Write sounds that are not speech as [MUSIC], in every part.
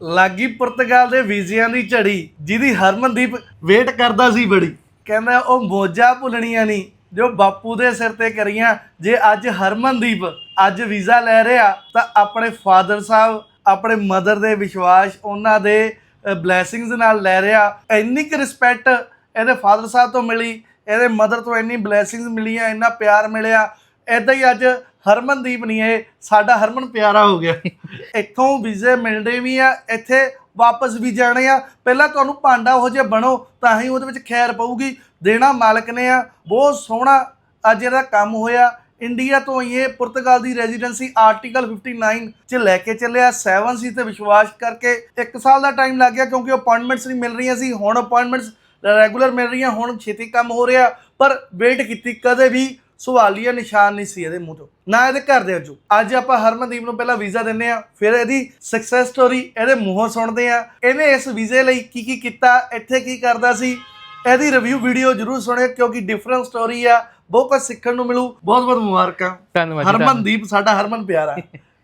ਲਾਗੀ ਪੁਰਤਗਾਲ ਦੇ ਵੀਜ਼ਿਆਂ ਦੀ ਝੜੀ, ਜਿਹਦੀ ਹਰਮਨਦੀਪ ਵੇਟ ਕਰਦਾ ਸੀ ਬੜੀ। ਕਹਿੰਦਾ, ਉਹ ਮੋਜਾ ਭੁੱਲਣੀਆਂ ਨਹੀਂ ਜੋ ਬਾਪੂ ਦੇ ਸਿਰ ਤੇ ਕਰੀਆਂ। ਜੇ ਅੱਜ ਹਰਮਨਦੀਪ ਅੱਜ ਵੀਜ਼ਾ ਲੈ ਰਿਹਾ, ਤਾਂ ਆਪਣੇ ਫਾਦਰ ਸਾਹਿਬ, ਆਪਣੇ ਮਦਰ ਦੇ ਵਿਸ਼ਵਾਸ, ਉਹਨਾਂ ਦੇ ਬਲੇਸਿੰਗਸ ਨਾਲ ਲੈ ਰਿਹਾ। ਇੰਨੀ ਕੁ ਰਿਸਪੈਕਟ ਇਹਦੇ ਫਾਦਰ ਸਾਹਿਬ ਤੋਂ ਮਿਲੀ, ਇਹਦੇ ਮਦਰ ਤੋਂ ਇੰਨੀ ਬਲੇਸਿੰਗਸ ਮਿਲੀਆਂ, ਇੰਨਾ ਪਿਆਰ ਮਿਲਿਆ। ਐਦਾਂ ਹੀ ਅੱਜ ਹਰਮਨਦੀਪ ਨਹੀਂ, ਇਹ ਸਾਡਾ ਹਰਮਨ ਪਿਆਰਾ ਹੋ ਗਿਆ। ਇੱਥੋਂ ਵੀਜ਼ੇ ਮਿਲਦੇ ਵੀ ਆ, ਇੱਥੇ ਵਾਪਸ ਵੀ ਜਾਣੇ ਆ। ਪਹਿਲਾਂ ਤੁਹਾਨੂੰ ਭਾਂਡਾ ਉਹ ਜੇ ਬਣੋ, ਤਾਂ ਹੀ ਉਹਦੇ ਵਿੱਚ ਖੈਰ ਪਊਗੀ। ਦੇਣਾ ਮਾਲਕ ਨੇ ਆ, ਬਹੁਤ ਸੋਹਣਾ ਅੱਜ ਇਹਦਾ ਕੰਮ ਹੋਇਆ। ਇੰਡੀਆ ਤੋਂ ਇਹ ਪੁਰਤਗਾਲ ਦੀ ਰੈਜ਼ੀਡੈਂਸੀ ਆਰਟੀਕਲ 59 ਚ ਲੈ ਕੇ ਚੱਲਿਆ 7 ਸੀ ਤੇ ਵਿਸ਼ਵਾਸ ਕਰਕੇ। 1 ਸਾਲ ਦਾ ਟਾਈਮ ਲੱਗ ਗਿਆ ਕਿਉਂਕਿ ਅਪਾਇੰਟਮੈਂਟਸ ਨਹੀਂ ਮਿਲ ਰਹੀਆਂ ਸੀ। ਹੁਣ ਅਪਾਇੰਟਮੈਂਟਸ ਰੈਗੂਲਰ ਮਿਲ ਰਹੀਆਂ, ਹੁਣ ਛੇਤੀ ਕੰਮ ਹੋ ਰਿਹਾ। ਪਰ ਵੇਟ ਕੀਤੀ ਕਦੇ ਵੀ ਸਵਾਲੀਆ ਨਿਸ਼ਾਨ ਨਹੀਂ ਸੀ ਇਹਦੇ ਮੂੰਹ ਤੋਂ ਨਾ ਇਹਦੇ ਘਰ ਦੇ ਚੋਂ ਅੱਜ ਆਪਾਂ ਹਰਮਨਦੀਪ ਨੂੰ ਪਹਿਲਾਂ ਵੀਜ਼ਾ ਦਿੰਨੇ ਆ ਫਿਰ ਇਹਦੀ ਸਕਸੈਸ ਸਟੋਰੀ ਇਹਦੇ ਮੂੰਹੋਂ ਸੁਣਦੇ ਆ ਇਹਨੇ ਇਸ ਵੀਜ਼ੇ ਲਈ ਕੀ ਕੀ ਕੀਤਾ ਇੱਥੇ ਕੀ ਕਰਦਾ ਸੀ ਇਹਦੀ ਰਿਵਿਊ ਵੀਡੀਓ ਜਰੂਰ ਸੁਣਿਓ ਕਿਉਂਕਿ ਡਿਫਰੈਂਟ ਸਟੋਰੀ ਆ ਬਹੁਤ ਕੁਝ ਸਿੱਖਣ ਨੂੰ ਮਿਲੂ। ਬਹੁਤ ਬਹੁਤ ਮੁਬਾਰਕਾਂ। ਧੰਨਵਾਦ ਜੀ, ਹਰਮਨਦੀਪ ਸਾਡਾ ਹਰਮਨ ਪਿਆਰਾ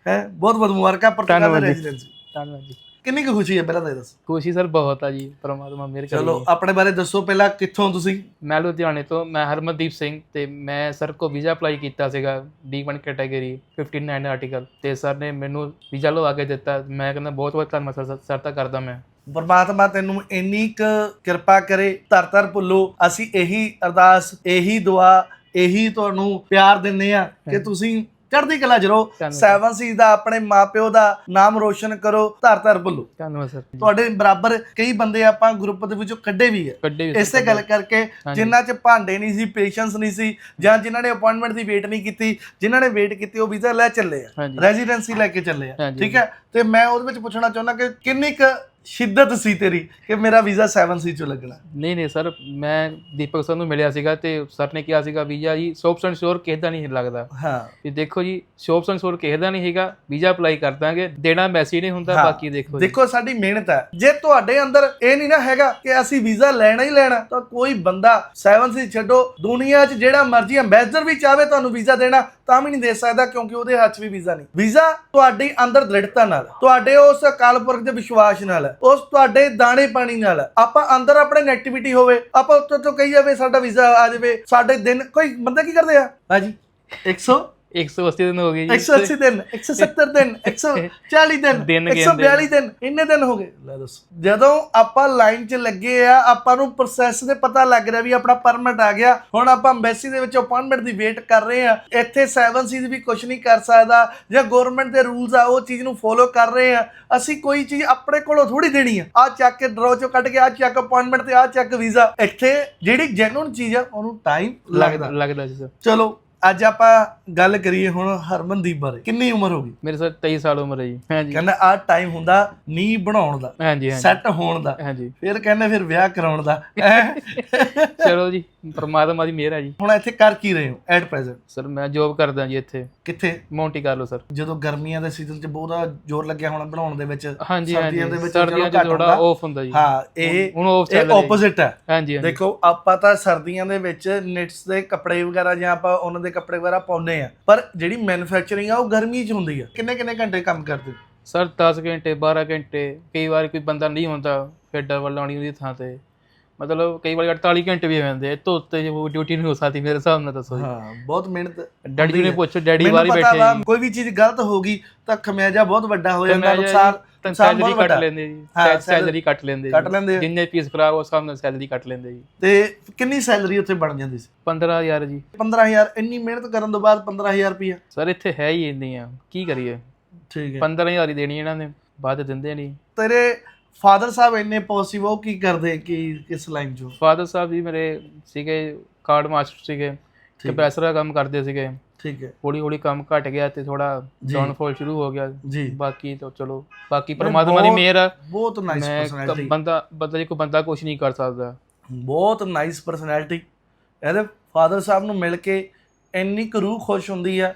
ਹੈ ਬਹੁਤ ਬਹੁਤ ਮੁਬਾਰਕਾਂ ਪੁਰਤਗਾਲ ਦੇ। ਰੈਜ਼ੀਡੈਂਸੀ ਧੰਨਵਾਦ ਜੀ। ਕਿੰਨੀ ਕੁ ਖੁਸ਼ੀ ਹੈ ਪਹਿਲਾਂ ਤਾਂ ਇਹ ਦੱਸੋ। ਖੁਸ਼ੀ ਸਰ ਬਹੁਤ ਆ ਜੀ ਪਰਮਾਤਮਾ ਮਿਹਰ ਕਰੇ ਚਲੋ ਆਪਣੇ ਬਾਰੇ ਦੱਸੋ ਪਹਿਲਾਂ ਕਿੱਥੋਂ ਤੁਸੀਂ? ਮੈਂ ਲੁਧਿਆਣੇ ਤੋਂ ਮੈਂ ਹਰਮਨਦੀਪ ਸਿੰਘ ਤੇ ਮੈਂ ਸਰ ਕੋ ਵੀਜ਼ਾ ਅਪਲਾਈ ਕੀਤਾ ਸੀਗਾ D1 ਕੈਟਾਗਰੀ 59 ਆਰਟੀਕਲ ਤੇ ਸਰ ਨੇ ਮੈਨੂੰ ਵੀਜ਼ਾ ਲਵਾ ਕੇ ਦਿੱਤਾ। ਮੈਂ ਕਹਿੰਦਾ ਬਹੁਤ ਬਹੁਤ ਧੰਨਵਾਦ ਸਰ ਸਰ ਦਾ ਕਰਦਾ ਮੈਂ। ਪਰਮਾਤਮਾ ਤੈਨੂੰ ਇੰਨੀ ਕੁ ਕਿਰਪਾ ਕਰੇ ਧਰ ਧਰ ਭੁੱਲੋ ਅਸੀਂ ਇਹੀ ਅਰਦਾਸ ਇਹੀ ਦੁਆ ਇਹੀ ਤੁਹਾਨੂੰ ਪਿਆਰ ਦਿੰਨੇ ਆ ਕਿ ਤੁਸੀਂ ਚੜ੍ਹਦੀ ਕਲਾ ਧੰਨਵਾਦ। ਸੈਵਨ ਸੀ ਦਾ ਆਪਣੇ ਮਾਪਿਓ ਦਾ ਨਾਮ ਰੋਸ਼ਨ ਕਰੋ ਧਰ ਧਰ ਭੁੱਲੋ ਧੰਨਵਾਦ ਸਰ ਤੁਹਾਡੇ ਬਰਾਬਰ ਕਈ ਬੰਦੇ ਆਪਾਂ ਗਰੁੱਪ ਦੇ ਵਿੱਚੋਂ ਕੱਢੇ ਵੀ ਹੈ ਇਸੇ ਗੱਲ ਕਰਕੇ। ਜਿਨ੍ਹਾਂ 'ਚ ਭਾਂਡੇ ਨਹੀਂ ਸੀ ਪੇਸ਼ੈਂਸ ਨਹੀਂ ਸੀ ਜਾਂ ਜਿਨ੍ਹਾਂ ਨੇ ਅਪਾਇੰਟਮੈਂਟ ਦੀ ਵੇਟ ਨਹੀਂ ਕੀਤੀ ਜਿਨ੍ਹਾਂ ਨੇ ਵੇਟ ਕੀਤੀ ਉਹ ਵੀਜ਼ਾ ਲੈ ਚੱਲੇ ਆ। ਰੈਜ਼ੀਡੈਂਸੀ ਲੈ ਕੇ ਚੱਲੇ ਆ। ਠੀਕ ਹੈ ਤੇ ਮੈਂ ਉਹਦੇ ਵਿੱਚ ਪੁੱਛਣਾ ਚਾਹੁੰਦਾ ਕਿ ਕਿੰਨੀ ਕੁ ਸ਼ਿੱਦਤ ਸੀ ਤੇਰੀ ਕਿ ਮੇਰਾ ਵੀਜ਼ਾ 7 ਸੀ ਚੋਂ ਲੱਗਣਾ। ਨਹੀਂ ਨਹੀਂ ਸਰ ਮੈਂ ਦੀਪਕ ਸਰ ਨੂੰ ਮਿਲਿਆ ਸੀਗਾ ਤੇ ਸਰ ਨੇ ਕਿਹਾ ਸੀਗਾ ਵੀਜ਼ਾ ਜੀ 100% ਸ਼ੋਰ ਕਿਸੇ ਦਾ ਨਹੀਂ ਲੱਗਦਾ। ਹਾਂ। ਵੀ ਦੇਖੋ ਜੀ 100% ਸ਼ੋਰ ਕਿਸੇ ਦਾ ਨਹੀਂ ਹੈਗਾ ਵੀਜ਼ਾ ਅਪਲਾਈ ਕਰ ਦਾਂਗੇ ਦੇਣਾ ਮੈਸੀ ਨਹੀਂ ਹੁੰਦਾ। ਬਾਕੀ ਦੇਖੋ ਦੇਖੋ ਸਾਡੀ ਮਿਹਨਤ ਹੈ। ਜੇ ਤੁਹਾਡੇ ਅੰਦਰ ਇਹ ਨਹੀਂ ਨਾ ਹੈਗਾ ਕਿ ਅਸੀਂ ਵੀਜ਼ਾ ਲੈਣਾ ਹੀ ਲੈਣਾ ਤਾਂ ਕੋਈ ਬੰਦਾ 7 ਸੀ ਛੱਡੋ ਦੁਨੀਆ 'ਚ ਜਿਹੜਾ ਮਰਜ਼ੀ ਅੰਬੈਸਡਰ ਵੀ ਚਾਹਵੇ ਤੁਹਾਨੂੰ ਵੀਜ਼ਾ ਦੇਣਾ ਤਾਂ ਵੀ ਨਹੀਂ ਦੇ ਸਕਦਾ ਕਿਉਂਕਿ ਉਹਦੇ ਹੱਥ ਵੀ ਵੀਜ਼ਾ ਨਹੀਂ। ਵੀਜ਼ਾ ਤੁਹਾਡੀ ਅੰਦਰ ਦ੍ਰਿੜਤਾ ਨਾਲ, ਤੁਹਾਡੇ ਉਸ ਅਕਾਲ ਪੁਰਖ ਦੇ ਵਿਸ਼ਵਾਸ ਨਾਲ, ਉਸ ਤੁਹਾਡੇ ਦਾਣੇ ਪਾਣੀ ਨਾਲ, ਆਪਾਂ ਅੰਦਰ ਆਪਣੇ ਨੈਗੇਟਿਵਿਟੀ ਹੋਵੇ, ਆਪਾਂ ਉੱਤੋਂ ਤੋਂ ਕਹੀ ਜਾਵੇ ਸਾਡਾ ਵੀਜ਼ਾ ਆ ਜਾਵੇ, ਸਾਡੇ ਦਿਨ ਕੋਈ ਬੰਦਾ ਕੀ ਕਰਦੇ ਆ? ਹਾਂਜੀ 100 180 ਦਿਨ ਹੋ ਗਏ ਜੀ। 180 ਦਿਨ 170 ਦਿਨ 140 ਦਿਨ ਦਿਨ 142 ਦਿਨ ਇੰਨੇ ਦਿਨ ਹੋ ਗਏ। ਲੈ ਦੱਸੋ। ਜਦੋਂ ਆਪਾਂ ਲਾਈਨ 'ਚ ਲੱਗੇ ਆ ਆਪਾਂ ਨੂੰ ਪ੍ਰੋਸੈਸ ਦੇ ਪਤਾ ਲੱਗ ਰਿਹਾ ਵੀ ਆਪਣਾ ਪਰਮਿਟ ਆ ਗਿਆ। ਹੁਣ ਆਪਾਂ ਐਮਬੈਸੀ ਦੇ ਵਿੱਚ ਅਪਾਇੰਟਮੈਂਟ ਦੀ ਵੇਟ ਕਰ ਰਹੇ ਆ। ਇੱਥੇ 7 ਸੀਜ਼ ਵੀ ਕੁਝ ਨਹੀਂ ਕਰ ਸਕਦਾ ਜਾਂ ਗਵਰਨਮੈਂਟ ਦੇ ਰੂਲਸ ਆ ਉਹ ਚੀਜ਼ ਨੂੰ ਫੋਲੋ ਕਰ ਰਹੇ ਆ। ਅਸੀਂ ਕੋਈ ਚੀਜ਼ ਆਪਣੇ ਕੋਲੋਂ ਥੋੜੀ ਦੇਣੀ ਆ। ਆ ਚੱਕ ਕੇ ਡਰੋ ਚੋਂ ਕੱਢ ਕੇ ਆ ਚੱਕ ਅਪਾਇੰਟਮੈਂਟ ਤੇ ਆ ਚੱਕ ਵੀਜ਼ਾ ਇੱਥੇ ਜਿਹੜੀ ਜੈਨੂਨ ਚੀਜ਼ ਆ ਉਹਨੂੰ ਟਾਈਮ ਲੱਗਦਾ। ਲੱਗਦਾ ਜੀ ਸਰ ਚਲੋ ਅੱਜ ਆਪਾਂ ਗੱਲ ਕਰੀਏ ਹੁਣ ਹਰਮਨਦੀਪ ਬਾਰੇ। ਕਿੰਨੀ ਉਮਰ ਹੋ ਗਈ? ਮੇਰੇ ਸਰ 23 ਸਾਲ ਉਮਰ ਹੈ ਜੀ। ਹਾਂਜੀ। ਕਹਿੰਦਾ ਆ ਟਾਈਮ ਹੁੰਦਾ ਨੀ ਬਣਾਉਣ ਦਾ ਹਾਂਜੀ ਹਾਂਜੀ। ਸੈੱਟ ਹੋਣ ਦਾ ਹਾਂਜੀ। ਫਿਰ ਕਹਿੰਦੇ ਫਿਰ ਵਿਆਹ ਕਰਾਉਣ ਦਾ ਹੈਂ? ਚਲੋ ਜੀ ਪਰਮਾਤਮਾ ਦੀ ਮਿਹਰ ਹੈ ਜੀ। ਹੁਣ ਇੱਥੇ ਕਰ ਕੀ ਰਹੇ ਹੋ ਐਟ ਪ੍ਰੈਜ਼ੈਂਟ ਸਰ ਮੈਂ ਜੋਬ ਕਰਦਾ ਜੀ ਇੱਥੇ। ਕਿੱਥੇ? Monte Carlo sir. ਜਦੋਂ ਗਰਮੀਆਂ ਦੇ ਸੀਜ਼ਨ 'ਚ ਬਹੁਤਾ ਜ਼ੋਰ ਲੱਗਿਆ ਹੋਣਾ ਬਣਾਉਣ ਦੇ ਵਿੱਚ ਹਾਂਜੀ ਹਾਂਜੀ। ਸਰਦੀਆਂ ਦੇ ਵਿੱਚ ਸਰਦੀਆਂ ਚਲੋ ਚ ਥੋੜਾ ਆਫ ਹੁੰਦਾ। ਜੀ। ਹਾਂ ਇਹ ਹੁਣ ਆਫ ਇਹ ਚੱਲ ਰਿਹਾ ਜੀ। ਆਪੋਜ਼ਿਟ ਹੈ। ਹਾਂਜੀ ਹਾਂਜੀ। ਦੇਖੋ ਆਪਾਂ ਤਾਂ ਸਰਦੀਆਂ ਦੇ ਵਿੱਚ ਨਿਟਸ ਦੇ ਕੱਪੜੇ ਵਗੈਰਾ ਜਾਂ ਆਪਾਂ ਉਹਨਾਂ ਦੇ ਕੱਪੜੇ ਵਗੈਰਾ ਪਾਉਂਦੇ ਆ ਪਰ ਜਿਹੜੀ ਮੈਨੂਫੈਕਚਰਿੰਗ ਆ ਉਹ ਗਰਮੀ 'ਚ ਹੁੰਦੀ ਆ। ਕਿੰਨੇ ਕਿੰਨੇ ਘੰਟੇ ਕੰਮ ਕਰਦੇ? ਹੋ? ਸਰ 10 ਘੰਟੇ 12 ਘੰਟੇ ਕਈ ਵਾਰ ਕੋਈ ਬੰਦਾ ਨਹੀਂ ਹੁੰਦਾ ਫਿਰ ਡਬਲ ਲਾਉਣੀ ਉਹਦੀ ਥਾਂ ਤੇ। ਮਤਲਬ ਕਈ ਵਾਰ 48 ਘੰਟੇ ਵੀ ਹੋ ਜਾਂਦੇ ਇਹ ਤੋਂ ਉੱਤੇ ਜੋ ਡਿਊਟੀ ਨਹੀਂ ਹੋ ਸਕਦੀ ਮੇਰੇ ਹਿਸਾਬ ਨਾਲ ਦੱਸੋ ਜੀ। ਹਾਂ ਬਹੁਤ ਮਿਹਨਤ ਡੈਡੀ ਜੀ ਨੇ ਪੁੱਛੋ ਡੈਡੀ ਮੈਨੂੰ ਵਾਰੀ ਪਤਾ ਬੈਠੇ ਵਾ, ਜੀ। ਕੋਈ ਵੀ ਚੀਜ਼ ਗਲਤ ਹੋ ਗਈ ਤਾਂ ਖਮਿਆਜਾ ਬਹੁਤ ਵੱਡਾ ਹੋ ਜਾਂਦਾ ਨੁਕਸਾਨ ਤਾਂ ਸੈਲਰੀ ਕੱਟ ਲੈਂਦੇ ਜੀ। ਹਾਂ, ਸੈਲਰੀ ਕੱਟ ਲੈਂਦੇ ਕੱਟ। ਲੈਂਦੇ। ਜਿੰਨੇ ਪੀਸ ਖਰਾਬ ਉਸ ਹਿਸਾਬ ਨਾਲ ਸੈਲਰੀ ਕੱਟ ਲੈਂਦੇ ਜੀ। ਤੇ ਕਿੰਨੀ ਸੈਲਰੀ ਉੱਥੇ ਬਣ ਜਾਂਦੀ ਸੀ? 15000 ਜੀ। 15000 ਇੰਨੀ ਮਿਹਨਤ ਕਰਨ ਤੋਂ ਬਾਅਦ 15000 ਰੁਪਇਆ ਸਰ ਇੱਥੇ ਹੈ ਹੀ ਇੰਨੀ ਆ। ਕੀ ਕਰੀਏ? ਠੀਕ 15000 ਹੀ ਦੇਣੀ ਇਹਨਾਂ ਨੇ ਬਾਅਦ ਦਿੰਦੇ ਨਹੀਂ। ਤੇਰੇ ਫਾਦਰ ਸਾਹਿਬ ਇੰਨੇ ਪੋਸੀਬਲ ਉਹ ਕੀ ਕਰਦੇ? ਕੀ ਕਿਸ ਲਾਈਨ ਚੋਂ ਫਾਦਰ ਸਾਹਿਬ ਜੀ ਮੇਰੇ ਸੀਗੇ ਕਾਰਡ ਮਾਸਟਰ ਸੀਗੇ। ਕੰਪਰੈਸਰ ਦਾ ਕੰਮ ਕਰਦੇ ਸੀਗੇ। ਠੀਕ ਹੈ। ਹੌਲੀ ਹੌਲੀ ਕੰਮ ਘਟ ਗਿਆ ਤੇ ਥੋੜਾ। ਡਾਊਨਫਾਲ ਸ਼ੁਰੂ ਹੋ ਗਿਆ। ਜੀ। ਬਾਕੀ ਤਾਂ ਚਲੋ ਬਾਕੀ ਪਰਮਾਤਮਾ ਦੀ ਮਿਹਰ ਆ। ਬਹੁਤ ਨਾਈਸ ਪਰਸਨੈਲਿਟੀ ਬੰਦਾ ਬੰਦਾ ਜੇ ਕੋਈ ਬੰਦਾ ਕੁਝ ਨਹੀਂ ਕਰ ਸਕਦਾ। ਬਹੁਤ ਨਾਈਸ ਪਰਸਨੈਲਿਟੀ ਇਹਦੇ ਫਾਦਰ ਸਾਹਿਬ ਨੂੰ ਮਿਲ ਕੇ ਇੰਨੀ ਕੁ ਰੂਹ ਖੁਸ਼ ਹੁੰਦੀ ਆ।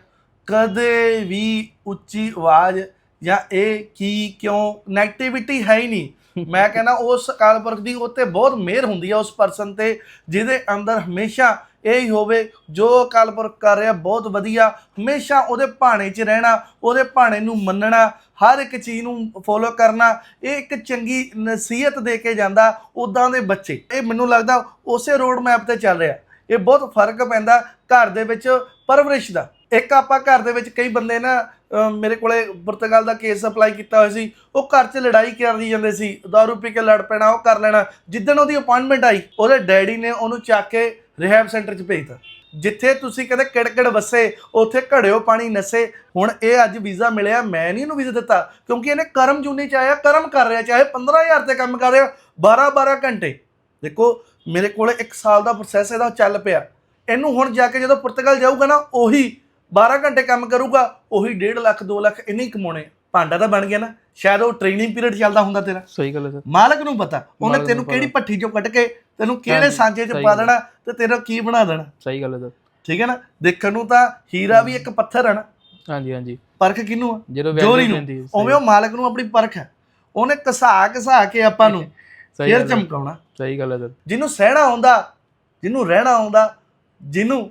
ਕਦੇ ਵੀ ਉੱਚੀ ਆਵਾਜ਼ ਜਾਂ ਇਹ ਕੀ ਕਿਉਂ ਨੈਗੇਟਿਵਿਟੀ ਹੈ ਹੀ ਨਹੀਂ। [LAUGHS] ਮੈਂ ਕਹਿੰਦਾ ਉਸ ਅਕਾਲ ਪੁਰਖ ਦੀ ਉੱਤੇ ਬਹੁਤ ਮਿਹਰ ਹੁੰਦੀ ਆ ਉਸ ਪਰਸਨ ਤੇ ਜਿਹਦੇ ਅੰਦਰ ਹਮੇਸ਼ਾ ਇਹ ਹੀ ਹੋਵੇ, ਜੋ ਅਕਾਲ ਪੁਰਖ ਕਰ ਰਿਹਾ, ਬਹੁਤ ਵਧੀਆ। ਹਮੇਸ਼ਾ ਉਹਦੇ ਭਾਣੇ 'ਚ ਰਹਿਣਾ, ਉਹਦੇ ਭਾਣੇ ਨੂੰ ਮੰਨਣਾ, ਹਰ ਇੱਕ ਚੀਜ਼ ਨੂੰ ਫੋਲੋ ਕਰਨਾ, ਇਹ ਇੱਕ ਚੰਗੀ ਨਸੀਹਤ ਦੇ ਕੇ ਜਾਂਦਾ ਉਦਾਂ ਦੇ ਬੱਚੇ। ਇਹ ਮੈਨੂੰ ਲੱਗਦਾ ਉਸੇ ਰੋਡ ਮੈਪ ਤੇ ਚੱਲ ਰਿਹਾ। ਇਹ ਬਹੁਤ ਫ਼ਰਕ ਪੈਂਦਾ ਘਰ ਦੇ ਵਿੱਚ ਪਰਵਰਿਸ਼ ਦਾ। ਇੱਕ ਆਪਾਂ ਘਰ ਦੇ ਵਿੱਚ ਕਈ ਬੰਦੇ ਨਾ ਮੇਰੇ ਕੋਲੇ ਪੁਰਤਗਾਲ ਦਾ ਕੇਸ ਅਪਲਾਈ ਕੀਤਾ ਹੋਇਆ ਸੀ, ਉਹ ਘਰ 'ਚ ਲੜਾਈ ਕਰਦੀ ਜਾਂਦੇ ਸੀ। ਦਾਰੂ ਪੀ ਕੇ ਲੜ ਪੈਣਾ, ਉਹ ਕਰ ਲੈਣਾ। ਜਿੱਦਣ ਉਹਦੀ ਅਪਾਇੰਟਮੈਂਟ ਆਈ, ਉਹਦੇ ਡੈਡੀ ਨੇ ਉਹਨੂੰ ਚੱਕ ਕੇ ਰਿਹੈਬ ਸੈਂਟਰ 'ਚ ਭੇਜਤਾ। ਜਿੱਥੇ ਤੁਸੀਂ ਕਹਿੰਦੇ ਕਿੜਕਿੜ ਵਸੇ ਉੱਥੇ ਘੜਿਓ ਪਾਣੀ ਨਸੇ ਹੁਣ ਇਹ ਅੱਜ ਵੀਜ਼ਾ ਮਿਲਿਆ ਮੈਂ ਨਹੀਂ ਇਹਨੂੰ ਵੀਜ਼ਾ ਦਿੱਤਾ ਕਿਉਂਕਿ ਇਹਨੇ ਕਰਮ ਜੂਨੀ ਚ ਆਇਆ ਕਰਮ ਕਰ ਰਿਹਾ ਚਾਹੇ 15000 ਤੇ ਕੰਮ ਕਰ ਰਿਹਾ 12 12 ਘੰਟੇ। ਦੇਖੋ ਮੇਰੇ ਕੋਲੇ 1 ਸਾਲ ਦਾ ਪ੍ਰੋਸੈਸ ਇਹਦਾ ਚੱਲ ਪਿਆ। ਇਹਨੂੰ ਹੁਣ ਜਾ ਕੇ ਜਦੋਂ ਪੁਰਤਗਾਲ ਜਾਊਗਾ ਨਾ ਉਹੀ 12 ਘੰਟੇ ਕੰਮ ਕਰੂਗਾ ਉਹੀ 1.5 ਲੱਖ 2 ਲੱਖ ਇੰਨੇ ਹੀ ਕਮਾਉਣੇ ਭਾਂਡਾ ਤਾਂ ਬਣ ਗਿਆ ਨਾ ਸ਼ਾਇਦ ਉਹ ਟ੍ਰੇਨਿੰਗ ਪੀਰੀਅਡ ਚੱਲਦਾ ਹੁੰਦਾ ਤੇਰਾ। ਸਹੀ ਗੱਲ ਹੈ ਸਰ। ਮਾਲਕ ਨੂੰ ਪਤਾ ਉਹਨੇ ਤੈਨੂੰ। ਕਿਹੜੀ ਭੱਠੀ ਚੋਂ ਕੱਢ ਕੇ ਤੈਨੂੰ ਕਿਹੜੇ ਸਾਂਝੇ 'ਚ ਪਾ। ਦੇਣਾ ਤੇ ਤੇਰਾ ਕੀ ਬਣਾ ਦੇਣਾ? ਸਹੀ ਗੱਲ ਹੈ ਸਰ। ਠੀਕ ਹੈ ਨਾ? ਦੇਖਣ ਨੂੰ ਤਾਂ ਹੀਰਾ ਵੀ ਇੱਕ ਪੱਥਰ ਹੈ ਨਾ। ਹਾਂਜੀ ਹਾਂਜੀ। ਪਰਖ ਕਿਹਨੂੰ ਆ? ਜਦੋਂ ਜੋਰੀ ਨੂੰ। ਉਵੇਂ ਉਹ ਮਾਲਕ ਨੂੰ ਆਪਣੀ ਪਰਖ ਹੈ। ਉਹਨੇ ਘਸਾ ਘਸਾ ਕੇ ਆਪਾਂ ਨੂੰ ਫੇਰ ਚਮਕਾਉਣਾ। ਸਹੀ ਗੱਲ ਹੈ ਸਰ। ਜਿਹਨੂੰ ਸਹਿਣਾ ਆਉਂਦਾ ਜਿਹਨੂੰ ਰਹਿਣਾ ਆਉਂਦਾ ਜਿਹਨੂੰ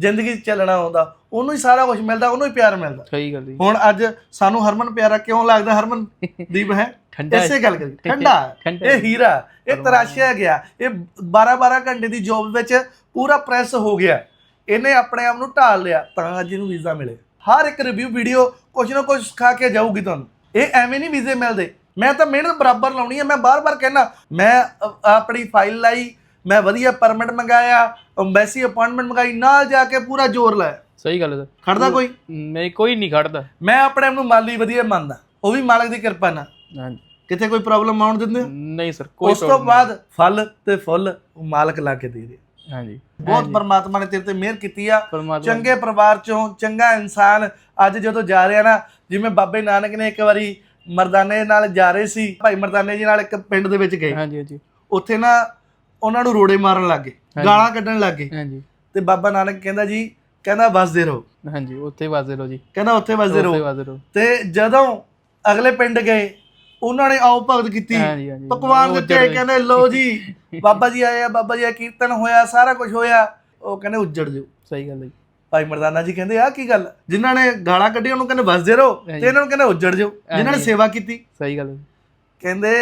ਜ਼ਿੰਦਗੀ 'ਚ ਚੱਲਣਾ ਆਉਂਦਾ ਉਹਨੂੰ ਹੀ ਸਾਰਾ ਕੁਝ ਮਿਲਦਾ ਉਹਨੂੰ ਹੀ ਪਿਆਰ ਮਿਲਦਾ। ਸਹੀ ਗੱਲ ਜੀ। ਹੁਣ ਅੱਜ ਸਾਨੂੰ ਹਰਮਨ ਪਿਆਰਾ ਕਿਉਂ ਲੱਗਦਾ? ਹਰਮਨ ਦੀਪ ਹੈ? ਠੰਡਾ ਇਸੇ ਗੱਲ ਕਰੀ। ਠੰਡਾ ਇਹ ਹੀਰਾ ਇਹ ਤਰਾਸ਼ਿਆ ਗਿਆ। ਇਹ 12 12 ਘੰਟੇ ਦੀ ਜੌਬ ਵਿੱਚ ਪੂਰਾ ਪ੍ਰੈਸ ਹੋ ਗਿਆ। ਇਹਨੇ ਆਪਣੇ ਆਪ ਨੂੰ ਢਾਲ ਲਿਆ ਤਾਂ ਅੱਜ ਇਹਨੂੰ ਵੀਜ਼ਾ ਮਿਲੇ। ਹਰ ਇੱਕ ਰਿਵਿਊ ਵੀਡੀਓ ਕੁਝ ਨਾ ਕੁਝ ਸਿਖਾ ਕੇ ਜਾਊਗੀ ਤੁਹਾਨੂੰ। ਇਹ ਐਵੇਂ ਨਹੀਂ ਵੀਜ਼ੇ ਮਿਲਦੇ। ਮੈਂ ਤਾਂ ਮਿਹਨਤ ਬਰਾਬਰ ਲਾਉਣੀ ਹੈ ਮੈਂ ਬਾਰ-ਬਾਰ ਕਹਿਣਾ ਮੈਂ ਆਪਣੀ ਫਾਈਲ ਲਾਈ ਮੈਂ ਵਧੀਆ ਪਰਮਿਟ ਮੰਗਾਇਆ ਐਮਬੈਸੀ ਅਪਾਇੰਟਮੈਂਟ ਮੰਗਾਈ ਨਾਲ ਜਾ ਕੇ ਪੂਰਾ ਜ਼ੋਰ ਲਾਇਆ। ਸਹੀ ਗੱਲ ਹੈ ਸਰ। ਖੜਦਾ ਕੋਈ? ਨਹੀਂ ਕੋਈ ਨਹੀਂ ਖੜਦਾ। ਮੈਂ ਆਪਣੇ ਆਪ ਨੂੰ ਮਾਲੀ ਵਧੀਆ ਮੰਨਦਾ। ਉਹ ਵੀ ਮਾਲਕ ਦੀ ਕਿਰਪਾ ਨਾਲ। ਹਾਂਜੀ। ਕਿਤੇ ਕੋਈ ਪ੍ਰੋਬਲਮ ਆਉਣ ਦਿੰਦੇ ਹੋ? ਨਹੀਂ ਸਰ ਕੋਈ ਉਸ ਤੋਂ problem ਬਾਅਦ ਫਲ ਤੇ ਫੁੱਲ ਉਹ ਮਾਲਕ ਲਾ ਕੇ ਦੇ ਰਿਹਾ ਨਹੀਂ। ਹਾਂਜੀ। ਬਹੁਤ ਪਰਮਾਤਮਾ ਨੇ ਤੇਰੇ ਤੇ ਮਿਹਰ ਕੀਤੀ ਆ। ਪਰਮਾਤਮਾ ਚੰਗੇ ਪਰਿਵਾਰ ਚੋਂ ਚੰਗਾ ਇਨਸਾਨ ਅੱਜ ਜਦੋਂ ਜਾ ਰਿਹਾ ਨਾ ਜਿਵੇਂ ਬਾਬੇ ਨਾਨਕ ਨੇ ਇੱਕ ਵਾਰੀ ਮਰਦਾਨੇ ਨਾਲ ਜਾ ਰਹੇ ਸੀ ਭਾਈ ਮਰਦਾਨੇ ਜੀ ਨਾਲ ਇੱਕ ਪਿੰਡ ਦੇ ਵਿੱਚ ਗਏ। ਹਾਂਜੀ ਹਾਂਜੀ। ਉੱਥੇ ਨਾ ਉਹਨਾਂ ਨੂੰ ਰੋੜੇ ਮਾਰਨ ਲੱਗੇ ਹਾਂਜੀ। ਗਾਲਾਂ ਕੱਢਣ ਲੱਗੇ ਹਾਂਜੀ। ਤੇ ਬਾਬਾ ਨਾਨਕ ਕਹਿੰਦਾ ਜੀ ਕਹਿੰਦਾ ਵਸਦੇ ਰਹੋ। ਹਾਂਜੀ ਉੱਥੇ ਵਾਜ਼ੇ ਲੋ ਜੀ। ਕਹਿੰਦਾ ਉੱਥੇ ਵਸਦੇ ਉੱਥੇ ਰਹੋ। ਵਾਜ਼ੇ ਲੋ ਤੇ ਜਦੋਂ ਅਗਲੇ ਪਿੰਡ ਗਏ ਉਹਨਾਂ ਨੇ ਆਓ ਭਗਤ ਕੀਤੀ ਹਾਂਜੀ ਹਾਂਜੀ ਪਕਵਾਨ ਉਹ ਦਿੱਤੇ ਉੱਜੜ। ਕਹਿੰਦੇ ਲੋ ਜੀ [LAUGHS] ਬਾਬਾ ਜੀ ਆਏ ਆ ਬਾਬਾ ਜੀ ਆ ਕੀਰਤਨ ਹੋਇਆ ਸਾਰਾ ਕੁਝ ਹੋਇਆ ਉਹ ਕਹਿੰਦੇ ਉੱਜੜ ਜਾਓ ਸਹੀ ਗੱਲ ਹੈ ਜੀ। ਭਾਈ ਮਰਦਾਨਾ ਜੀ ਕਹਿੰਦੇ ਆ ਕੀ ਗੱਲ ਜਿਨ੍ਹਾਂ ਨੇ ਗਾਲਾਂ ਕੱਢੀਆਂ ਉਹਨੂੰ ਕਹਿੰਦੇ ਵਸਦੇ ਰਹੋ ਤੇ ਹਾਂਜੀ। ਇਹਨਾਂ ਨੂੰ ਕਹਿੰਦੇ ਉੱਜੜ ਜਾਓ ਜਿਨ੍ਹਾਂ ਨੇ ਹਾਂਜੀ। ਸੇਵਾ ਕੀਤੀ ਸਹੀ ਗੱਲ ਹੈ ਕਹਿੰਦੇ